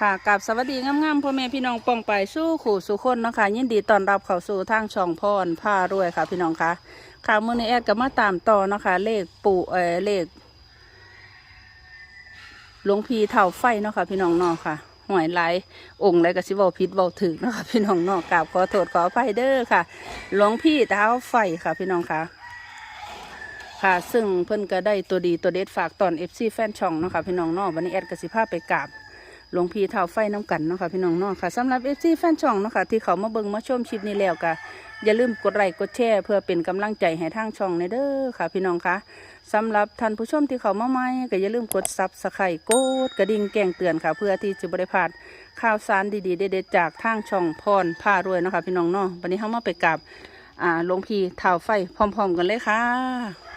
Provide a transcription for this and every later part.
ค่ะกับสวัสดีงามๆพ่อแม่พี่น้องปองไปสู้ขู่สู่คนเนาะคะยินดีต้อนรับเข้าสู่ทางช่องพรผ้ารวยค่ะ พี่น้องคะค่ะมื้อนี้แอดก็มาตามต่อเนาะคะเลขปู่เออเลขหลวงพีเท่าไฟเนาะค่ะ พี่น้องเนาะค่ะหวยไหลองค์ไรก็สิเว้าผิดเว้าถึกเนาะค่ะพี่น้องเนาะกราบขอโทษขออภัยเด้อค่ะหลวงพี่เท้าไฟค่ะ พี่น้องค่ะค่ะ ซึ่งเพิ่อนก็ได้ตัวดีตัวเด็ดฝากตอน FC แฟนช่องเนาะค่ะพี่น้องเนาะวันนี้แอดก็สิพาไปกราบ หลวงพี่เท่าไฟน้ำกันเนาะค่ะพี่น้องเนาะค่ะสำหรับเอฟซีแฟนช่องเนาะค่ะที่เขามาเบิ่งมาชมคลิปนี้แล้วก็อย่าลืมกดไลค์กดแชร์เพื่อเป็นกำลังใจให้ทางช่องในเด้อค่ะ พี่น้องค่ะสำหรับท่านผู้ชมที่เขามาใหม่ก็อย่าลืมกดซับสไครต์กดกระดิ่งแจ้งเตือนค่ะ เพื่อที่จะบริพาดข่าวสารดีๆเด็ดๆจากทางช่องพรผ้ารวยเนาะค่ะพี่น้องเนาะวันนี้เขามาไปกับอ่าหลวงพี่เท่าไฟพร้อม ๆ กันเลยค่ะ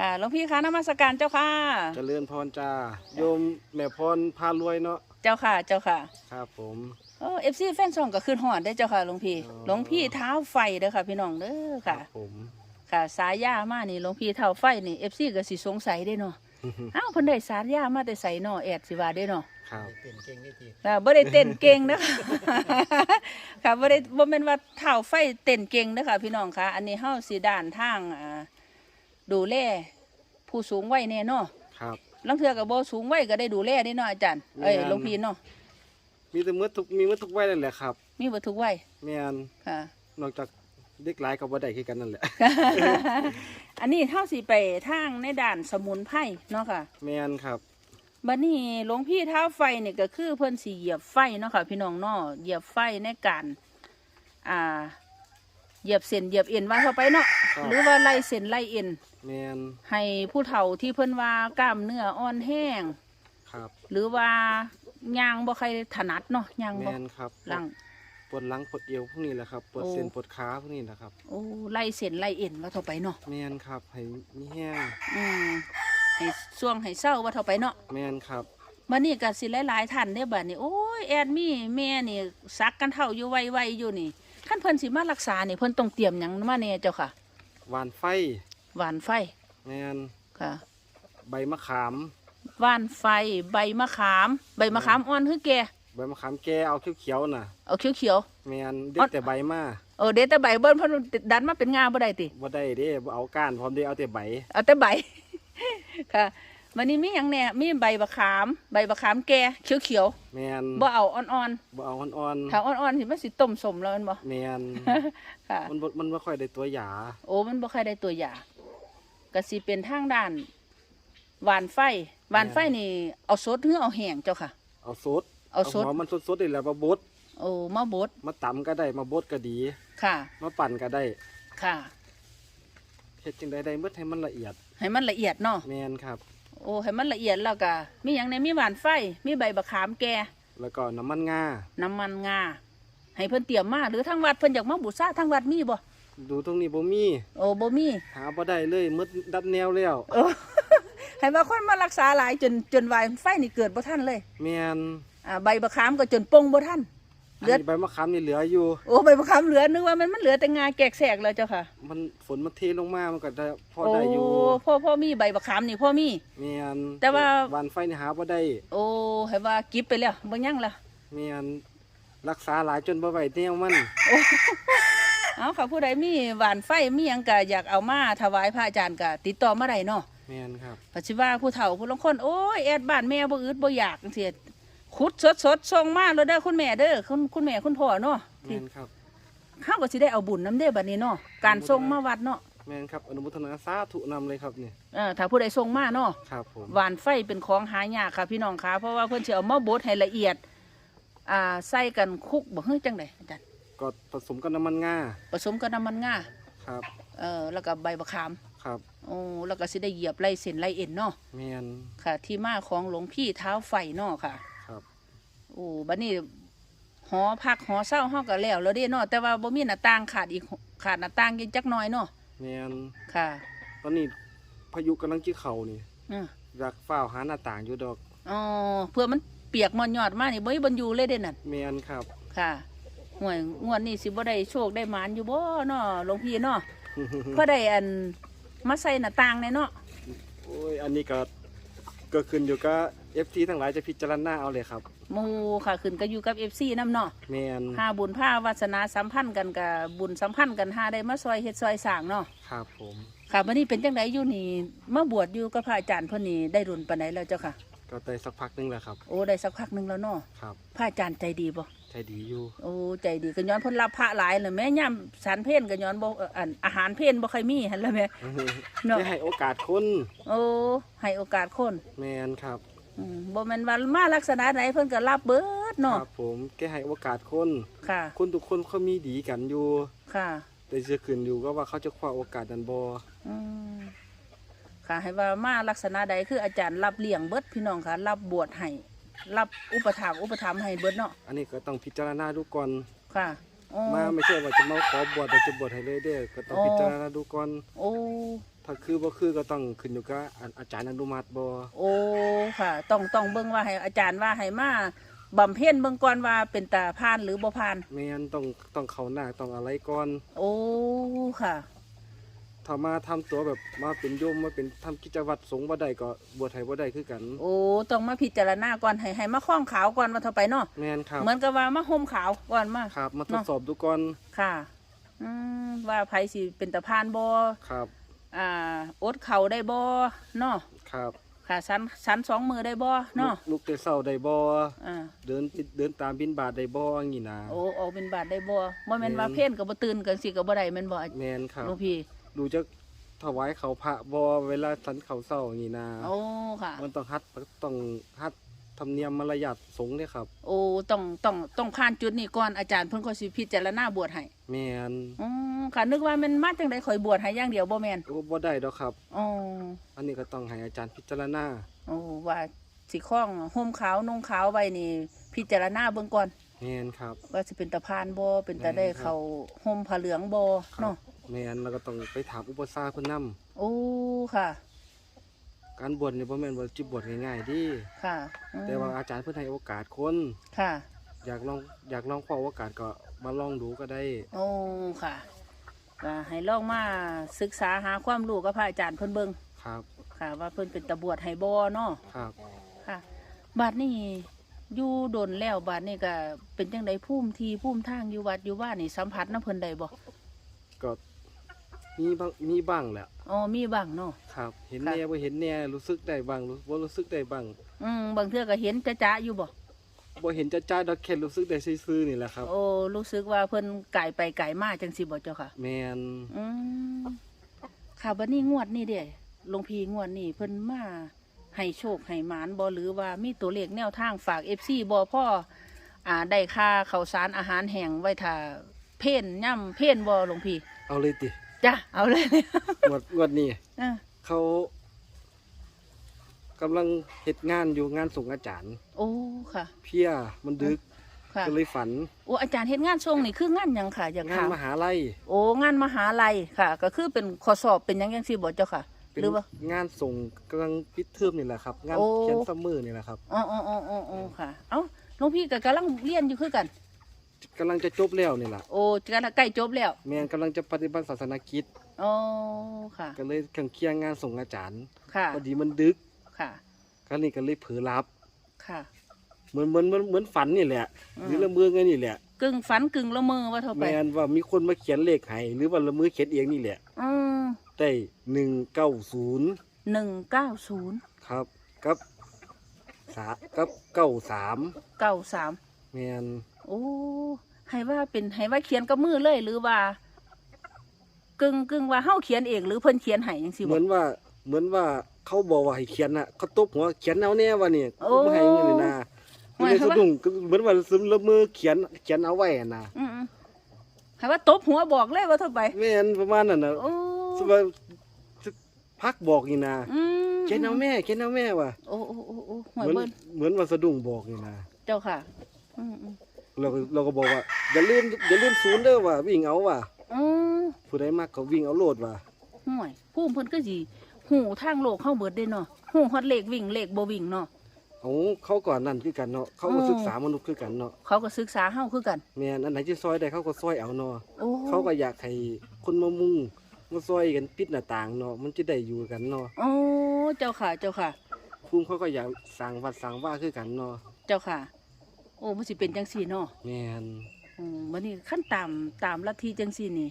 ค่ะหลวงพี่คะนมัสการเจ้าค่ะ เจริญพรจ้าโยมแม่พรพารวยเนาะเจ้าค่ะ เจ้าค่ะ ครับผม เออฟซีแฟนซองก็ขึ้นหอดได้อเจ้าค่ะหลวงพี่ อ๋อ หลวงพี่เท้าไฟเด้อค่ะ พี่น้องเด้อครัค่ะบผม ค่ะสายยามานี่หลวงพี่เท้าไฟนี่เอฟซีก็สิสงสัยได้เนาะ อ้าวเพิ่นได้สายยามาแต่ใส่เนาะแอดสิว่าได้เนาะครับ เป็นเก่งได้ทีค่ะบ่ได้เต้นเก่งนะคะ ค่ะบ่ได้บ่แม่นว่าเท้าไฟเต้นเก่งเด้อค่ะพี่น้องค่ะ อันนี้เฮาสิด้านทางอ่า ดูแลผู้สูงวัยแน่เนาะครับ ลังเทือกับโบสูงไว้ก็ได้ดูแลได้เนาะอาจารย์เอ้ยแม่นหลวงพี่เนาะมีแต่มืดทุกมีมืดทุกไว้นั่นแหละครับ มีเบ่ทุกไว้แม่นค่ะ นอกจากเด็กหลายกับบ่ได้คือกันนั่นแหละ อันนี้เท่าสิไปทางในด่านสมุนไพรเนาะค่ะแม่นครับบัดนี้หลวงพี่เท้าไฟเนี่ยก็คือเพิ่นสิเหยียบไฟเนาะค่ะพี่น้องเนาะเหยียบไฟในการอ่าเหยียบเส้นเหยียบเอ็นว่าเข้าไปเนาะครับหรือว่าไล่เส้นไล่เอ็น แม่นให้ผู้เฒ่าที่เพิ่นว่ากล้ามเนื้ออ่อนแห้ง ครับ หรือว่าย่างบ่ใครถนัดเนาะย่างบ่แม่นครับหลัง ปวดหลังปวดเอวพวกนี้แหละครับปวดโอ้ เส้นปวดขาพวกนี้แหละครับโอ้ไล่เส้นไล่เอ็นว่าเข้าไปเนาะแม่นครับให้มีแห้งอืมให้ช่วงให้เศร้าว่าเท่าไปเนาะแม่นครับบัดนี้ก็สิหลายๆท่านเนี่ยบัดนี้โอ้ยแอดมีแม่นี่ซักกันเท่าอยู่ไวๆอยู่นี่ขั้นเพิ่นสิมารักษานี่เพิ่นต้องเตรียมหยังมาแน่เจ้าค่ะ หวานไฟ หวานไฟแม่นค่ะใบมะขาม หวานไฟ ใบมะขาม ใบมะขามอ่อนคือแก่ใบมะขามแก่เอาเขียวๆน่ะเอาเขียวแม่นเด็ดแต่ใบมาๆเออเดี๋ยวแต่ใบเบิ้นเพิ่นดันมาเป็นงาบ่ได้ติ บ่ได้เด้บ่เอาก้านพร้อมเด้เอาแต่ใบเอาแต่ใบ ค่ะวันนี้มีหยังแหน่มีใบมะขาม ใบมะขามแก่เขียวแม่นๆบ่เอาอ่อนบ่เอาอ่อนๆถ้าอ่อนๆสิมันสิต้มสมแล้วแม่นบ่ ๆแม่นค่ะ มันบ่มันบ่ค่อยได้ตัวหยา โอ้มันบ่ค่อยได้ตัวอย่าง ก็สิเป็นทางด้านหวานไฟหวานไฟนี่เอาสดหรือเอาแห้งเจ้าค่ะ เอาสดเอาสดหัวมันสดๆนี่แหละมาบดโอ้มาบดมาตำก็ได้มาบดก็ดี ค่ะ มาปั่นก็ได้ ค่ะเฮ็ดจังไดได้เบิดให้มันละเอียด ให้มันละเอียดเนาะแม่นครับ โอ้ให้มันละเอียดแล้วก็มีหยังในมีหวานไฟ มีใบบักขามแก่แล้วก็น้ำมันงา น้ำมันงา ให้เพิ่นเตรียมมาหรือทางวัดเพิ่นอยากมาบูชาทางวัดมีบ่ ดูตรงนี้บ่มีโอ้บ่มีหาบ่ได้เลยหมดดับแนวแล้วโอ้ให้ว่าคนมารักษาหลายจนจนหวานไฟนี่เกิดบ่ทันเลยแม่นอ่าใบบักขามก็จนปงบ่ทันอันเหลือนี้ใบมะขามนี่เหลืออยู่โอ้ใบบักขามเหลือนึกว่ามันมันเหลือแต่งาแกกแสกแล้วเจ้าค่ะ มันฝนมันเทลงมามันก็ได้พอโอ้ได้อยู่พ่อพ่อมีใบบักขามนี่พ่อมีแม่นแต่ว่าหวานไฟนี่หาบ่ได้ โอ้ให้ว่ากิบไปแล้วบ่ยังละแม่นรักษาหลายจนบ่ไหวแนวมัน เอาค่ะผู้ใดมีหวานไฟมีหยังก็อยากเอามาถวายพระอาจารย์ก็ติดต่อมาได้เนาะแม่นครับปัจจุบันผู้เฒ่าผู้ลางคนโอ้ยแอดบ้านแม่บ่อึดบ่อยากจังซี่ขุดสดๆส่งมาเลยเด้อคุณแม่เด้อคุณคุณแม่คุณพ่อเนาะที่แม่นครับเฮาก็สิได้เอาบุญนํเด้อบัดนี้เนาะการส่งมาวัดเนาะแม่นครับอนุโมทนาสาธุนำเลยครับนี่เออถ้าผู้ใดส่งมาเนาะ ครับผมหวานไฟเป็นของหายากค่ะพี่น้องค่ะเพราะว่าเพิ่นสิเอามาบดให้ละเอียด อ่าใส่กันคุกบ่เฮ้ยจังไดอาจารย์ ก็ผสมกับน้ำมันงาผสมกับน้ำมันงาครับเออแล้วก็ใบมะขามครับโอ้แล้วก็สิได้เหยียบไล่เส้นไล่เอ็นเนาะแม่นค่ะ ที่มาของหลวงพี่เท้าไฟเนาะค่ะ ครับโอ้บัดนี้หอพักหอเศร้าเฮาก็แล้วแล้วเด้เนาะแต่ว่าบ่มีหน้าต่างขาดอีกขาดหน้าต่างอีกจักหน่อยเนาะแม่นค่ะ ตอนนี้พายุกำลังจีเข่านี่อืออยากฝ้าวหาหน้าต่างอยู่ดอกอ๋อเพื่อมันเปียกมันยอดมานี่บ่มีบรรยูเลยเด้นั่นแม่นครับ ค่ะ ห่วยงวดนี้สิบ่ได้โชคได้หมานอยู่บ่เนาะหลวงพี่เนาะ เพื่อได้อันมาใส่หน้าต่างในเนาะโอ้ยอันนี้ก็ก็ขึ้นอยู่กับเอฟซีทั้งหลายจะพิจารณาเอาเลยครับหมูค่ะขึ้นก็อยู่กับ FC นํเนาะแมนหาบุญผ้าวาสนาสัมพันธ์กันกับบุญสัมพันธ์กันหาได้มาซอยเฮ็ดซอยสร้างเนาะครับผมค่ะวันนี้เป็นจังไดอยู่นี่มาบวชอยู่กับพระอาจารย์เพิ่นนี่ได้รุ่นปานใดแล้วเจ้าค่ะ ก็ได้สักพักหนึงแล้วครับ โอ้ได้สักพักหนึงแล้วเนาะครับพระอาจารย์ใจดีบ่ ใจดีอยู่ โอ้ใจดีก็ย้อนเพิ่นรับพระหลายเลยแม่ย่ามสันเพนก็ย้อนบ่เอ่ออันอาหารเพนบ่ค่อยมีหั่นล่ะแม่เนาะได้ให้โอกาสคนโอ้ให้โอกาสคนแมนครับอืมบ่แม่นว่ามาลักษณะไหนเพิ่นก็รับเบิดคเนาะรับผมแกให้โอกาสคนค่ะ คนทุกคนเขามีดีกันอยู่ค่ะ แต่จะขึ้นอยู่ก็ว่าเขาจะคว้าโอกาสนั้นบ่อืมค่ะให้ว่ามาลักษณะใดคืออาจารย์รับเลี้ยงเบิดพี่น้องค่ะ รับบวชให้ รับอุปถัมภ์อุปถัมภ์ให้เบิดเนาะอันนี้ก็ต้องพิจารณาดูก่อนค่ะโอ้มาไม่ใช่ว่าจะมาขอบวชแต่จะบวชให้เลยเด้อก็ต้องอ๋อ พิจารณาดูก่อนโอ้ถ้าคือบ่คือก็ต้องขึ้นอยู่กับอาอาจารย์อนุมัติบ่โอ้ค่ะ ต้องต้องเบิ่งว่าให้อาจารย์ว่าให้มาบำเพ็ญเบิ่งก่อนว่าเป็นตาพานหรือบ่พานแม่นต้องต้องเข้าหน้าต้องอะไรก่อน โอ้ค่ะ ถ้ามาทำตัวแบบมาเป็นโยมมาเป็นทำกิจวัตรสงฆ์บ่ได้ก็บวชให้บ่ได้คือกัน โอ้ต้องมาพิจารณาก่อนให้ให้มาคล้องขาวก่อนว่าเท่าไปเนาะแม่นครับ เหมือนกับว่ามาห่มขาวก่อนมา ครับ มาทเนาะดสอบดูก่อนค่ะอืมว่าไผสิเป็นตาพานบ่ครับ อ่าอดเข่าได้บ่เนาะครับค่ะสันสันสองมือได้บ่เนาะลุกแต่เช้าได้บ่อ่าเดินเดินตามบินบาตได้บ่อย่างนี้นะ โอ้ออกเป็นบาทได้บ่บ่แม่นแม่นว่าเพ่นก็บ่ตื่นกันสิก็บ่ได้แม่นบ่แม่นครับ หลวงพี่ ดูจะถวายเขาพระบ่เวลาสันเขาเช้าอย่างนี้นะโอ้ค่ะ มันต้องฮัดต้องฮัดธรรมเนียมมารยาทสงฆ์เด้ครับ โอ้ต้องต้องต้องผ่านจุดนี้ก่อนอาจารย์เพิ่นก็สิพิจารณาบวชให้แม่นอืมค่ะนึกว่ามันมาจังได๋ข่อยบวชให้อย่างเดียวบ่แม่นก็บ่ได้ดอกครับอ๋ออันนี้ก็ต้องให้อาจารย์พิจารณาโอ้ว่าสิคล้องห่มขาวนุ่งขาวไว้นี่ พิจารณาเบิ่งก่อนแม่นครับ ว่าสิเป็นตะพานบ่เป็นตาได้แม่นครับเข้าห่มผ้าเหลืองบ่ครับเนาะ แม่นแล้วก็ต้องไปถามอุปสาเพิ่นนํโอ้ค่ะ การบวชนี่บ่แม่นว่าจิบวชง่ายๆเดิค่ะอืมแต่ว่าอาจารย์เพิ่นให้โอกาสคน ค่ะ อยากลองอยากลองขอโอกาสก็มาลองดูก็ได้โอ้ค่ะก็ให้ลองมาศึกษาหาความรู้กับพระอาจารย์เพิ่นเบิ่งครับค่ะ ว่าเพิ่นเป็นตะบวชให้บ่เนาะครับค่ะบัดนี้อยู่ดนแล้วบัดนี้ก็เป็นจังไดภูมิทีภูมิทางอยู่วัดอยู่ว่านี่สัมผัสนำเพิ่นได้บ่ก็ มีบ้างมีบ้างแหละอ๋อมีบ้างเนาะ ครับ เห็นค่ะ แน่บ่เห็นแน่รู้สึกได้บ้างรู้บ่รู้สึกได้บ้างอืมบางเทื่อก็เห็นจ้าๆอยู่บ่บ่เห็นจ้าๆดอกแค่รู้สึกได้ซื่อๆนี่แหละครับ โอ้รู้สึกว่าเพิ่นไก่ไปไก่มาจังสิบ่เจ้าค่ะ แมนอืมค่ะบัดนี้งวดนี้เด้หลวงพี่งวดนี้เพิ่นมาให้โชคให้หมานบ่หรือว่ามีตัวเลขแนวทางฝาก FC บ่พ่ออ่าได้ค่าข้าวสารอาหารแห้งไว้ถ้าเพ่นย่ำเพ่นบ่หลวงพี่ เอาเลยติ จ้ะเอาเลยงวดงวดนี้อะเขากำลังเฮ็ดงานอยู่งานส่งอาจารย์ โอ้ค่ะ เพลียมันดึกค่ะก็เลยฝันโอ้อาจารย์เฮ็ดงานทรงนี่คืองานหยังค่ะอยากงานถามมหาลัยโอ้งานมหาลัยค่ะ ก็คือเป็นข้อสอบเป็นหยังจังซี่บ่เจ้าค่ะ เป็นหรือว่างานส่งกำลังปิดเทอมนี่แหละครับ งานโอ้ เขียนซัมเมอร์นี่แหละครับ อ๋ออ๋ออ๋ออ๋ออ๋อค่ะ เอ้าหลวงพี่ก็กำลังเรียนอยู่คือกัน กำลังจะจบแล้วนี่แหละโอ้กำลังใกล้จบแล้วแมนกำลังจะปฏิบัติศาสนกิจอ๋อค่ะ ก็เลยเครื่องเคียงงานส่งอาจารย์ค่ะพอดีมันดึกค่ะก็นี่ก็เลยเผลอหลับค่ะเหมือนเหมือนเหมือนเหมือนฝันนี่แหละอืมหรือละเมือไงนี่แหละกึ่งฝันกึ่งละเมอว่าเท่าแมไปนว่ามีคนมาเขียนเลขให้หรือว่าละมือเขียนเองนี่แหละอืมได้หนึ่งเก้าศูนย์หนึ่งเก้าศูนย์ครับกับสากับเก้าสามเก้าสามแมนโอ้ให้ว่าเป็นให้ว่าเขียนกับมือเลยหรือว่า กึ่งกึ่งว่าเฮาเขียนเองหรือเพิ่นเขียนให้จังซี่เหบ่มือนว่าเหมือนว่าเขาบอกว่าให้เขียนน่ะเขาตบหัวเขียนเอาแน่ว่านี่โอ้ไม่ให้เงินนี่นะหมายเลยความสะว่าดุ้งก็เหมือนว่าซึมละมือเขียนเขียนเอาไว้อะนะอืมๆให้ว่าตบหัวบอกเลยว่าเท่าไปแม่นประมาณนั้นน่ะโอ้สว่าพักบอกนี่นะอืมเขียนเอาแม่เขียนเอาแม่ว่ะโอ้โอ้โอ้โอ้หเหวยมือนเบิ้ลเหมือนว่าสะดุ้งบอกนี่นะเจ้าค่ะ อืมอืม เราก็เราก็บอกว่าอย่าลืมอย่าลืมศูนย์เด้อว่ะวิ่งเอาว่ะอืมผู้ใดมักก็วิ่งเอาโลดว่ะห่วยผู้เพิ่นก็สิหูทางโลกเข้าเบิดเด้เนาะหูฮอดเลขวิ่งเลขบ่วิ่งเนาะ เอาเขาก่อนนั่นคือกันเนาะเขาก็อืม ศึกษามนุษย์คือกันเนาะเขาก็ศึกษาเฮาคือกัน แม่นอันไหนที่ซอยได้เขาก็ซอยเอาเนาะโอ้เขาก็อยากให้คนมามุ่งมาซอยกันปิดหน้าต่างเนาะมันจะได้อยู่กันเนาะโอ้เจ้าค่ะเจ้าค่ะ ภูมิเขาก็อยากสร้างวัดสร้างว่าคือกันเนาะเจ้าค่ะ โอ้มันสิเป็นจังซี่เนาะแม่นอืมวันนี้ขั้นตามตามลัทธิจังซี่นี่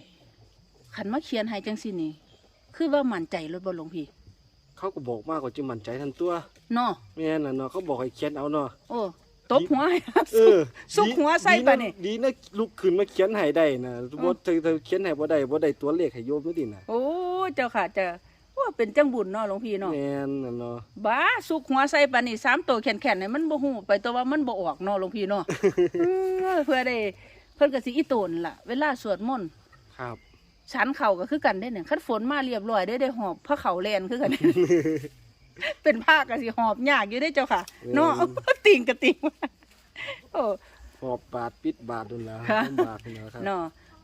ขันมาเขียนให้จังซี่นี่ คือว่ามั่นใจรถบ่หลวงพี่เขาก็บอกมากกว่าจะมั่นใจทันตัวเนาะแม่นน่ะเนาะเขาบอกให้เขียนเอาเนาะโอ้ตบหัวให้ เออสุกหัวใส่ปะนี่ ดีนะลุกขึ้นมาเขียนให้ได้นะบ่เธอเธอเขียนให้บ่ได้บ่ได้ตัวเลขให้โยมนี่ดิน่ะ โอ้เจ้าค่ะเจะ ว่าเป็นจังบุญเนาะหลวงพี่เนาะแม่นน่ะเนาะบ้าสุกหัวใส่ปานนี่สามตัวแข็งๆเนี่ยมันบ่ฮู้ไปตัวว่ามันบ่ออกเนาะหลวงพี่เนาะ เออเพื่อได้เพิ่นก็สิอีโตนล่ะ เวลาสวดมนต์ครับ ฉันเข่าก็คือกันได้เนี่ยคันฝนมาเรียบร้อยได้ได้หอบพระเขาแลนคือกัน เป็นผ้าก็สิหอบยากอยู่ได้เจ้าค่ะเนาะติ่งกะติ่งโอ้ หอบบาทปิดบาทนั่นล่ะค่ะลำบากนี่นะครับ เนาะ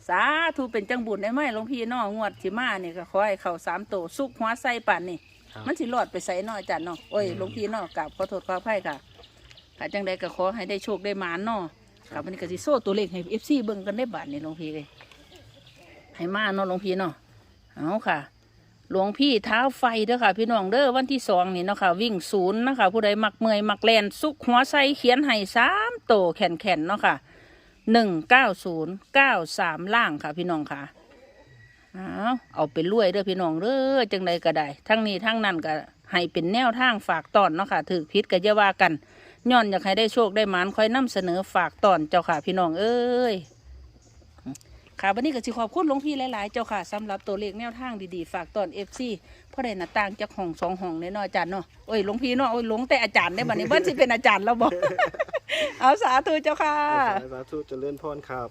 สาธุเป็นจังบุญได้ไหมหลวงพี่เนาะงวดสิมานี่ก็ขอให้เข้าสามตัวสุกหัวใส่ป่านนี่ครับ มันสิรอดไปใส่เนาะอาจารย์เนาะโอ้ยหลวงพี่เนาะกราบขอโทษขออภัยค่ะถ้าจังใดก็ขอให้ได้โชคได้หมานเนาะกับมันนี้ก็สิโซ่ตัวเลขให้ FC เบิ่งกันได้บาทนี่หลวงพี่เลยให้มาเนาะหลวงพี่เนาะเอาค่ะ หลวงพี่เท้าไฟเด้อค่ะ พี่น้องเด้อวันที่สองนี่เนาะค่ะวิ่งศูนย์นะคะผู้ใดมักเมอยมักแลนสุกหัวใส่เขียนให้สามโตแขนแขนๆเนาะค่ะ หนึ่งเก้าศูนย์เก้าสามล่างค่ะพี่น้องค่ะเอาเอาไปรวยเด้อพี่น้องเด้อจังใดก็ได้ทั้งนี้ทั้งนั้นก็ให้เป็นแนวทางฝากตอนเนาะค่ะถือพิษก็จะว่ากันย้อนอยากให้ได้โชคได้หมานคอยนำเสนอฝากตอนเจ้าค่ะพี่น้องเอ้ย ค่ะวันนี้ก็สิขอบคุณหลวงพี่หลายๆ เจ้าค่ะสำหรับตัวเลขแนวทางดีๆ ฝากตอนเอฟซีเพราะได้หน้าต่างจากห้องสองห้องเนี่ยเนาะอาจารย์เนาะโอ้ยหลวงพี่เนาะโอ้ยหลวงแต่อาจารย์ได้บัดนี้เบิ้นสิเป็นอาจารย์แล้วบอก เอาสาธุเจ้าค่ะ สาธุเจริญพรครับ